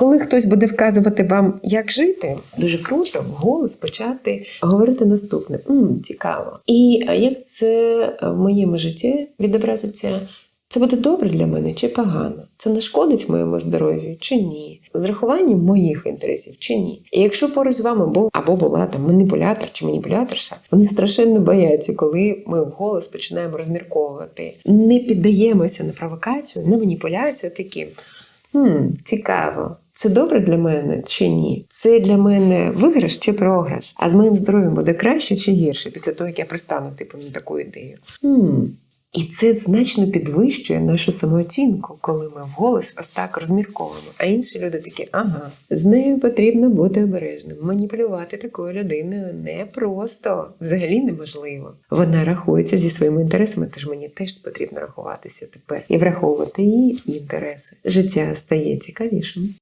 Коли хтось буде вказувати вам, як жити, дуже круто вголос почати говорити наступне: «М, цікаво. І як це в моєму житті відобразиться? Це буде добре для мене чи погано? Це нашкодить моєму здоров'ю чи ні? З рахуванням моїх інтересів чи ні? І якщо поруч з вами був або була там маніпулятор чи маніпуляторша, вони страшенно бояться, коли ми вголос починаємо розмірковувати. Не піддаємося на провокацію, на маніпуляцію таким. Хм, цікаво. Це добре для мене чи ні? Це для мене виграш чи програш? А з моїм здоров'ям буде краще чи гірше після того, як я пристану типу на таку ідею? Хм. І це значно підвищує нашу самооцінку, коли ми вголос ось так розмірковуємо. А інші люди такі, ага, з нею потрібно бути обережним. Маніпулювати такою людиною непросто, взагалі неможливо. Вона рахується зі своїми інтересами, тож мені теж потрібно рахуватися тепер і враховувати її інтереси. Життя стає цікавішим.